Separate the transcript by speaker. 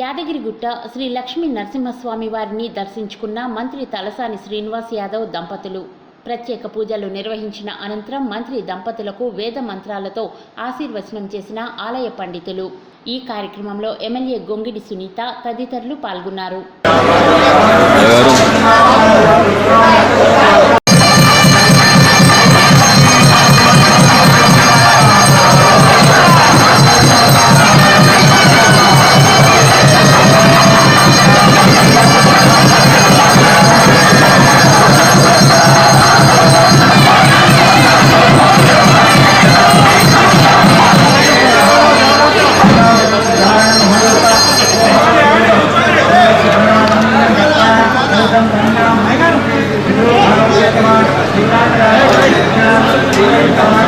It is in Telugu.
Speaker 1: యాదగిరిగుట్ట శ్రీ లక్ష్మీ నరసింహస్వామి వారిని దర్శించుకున్న మంత్రి తలసాని శ్రీనివాస్ యాదవ్ దంపతులు. ప్రత్యేక పూజలు నిర్వహించిన అనంతరం మంత్రి దంపతులకు వేద మంత్రాలతో ఆశీర్వచనం చేసిన ఆలయ పండితులు. ఈ కార్యక్రమంలో ఎమ్మెల్యే గొంగిడి సునీత తదితరులు పాల్గొన్నారు.
Speaker 2: 감사합니다.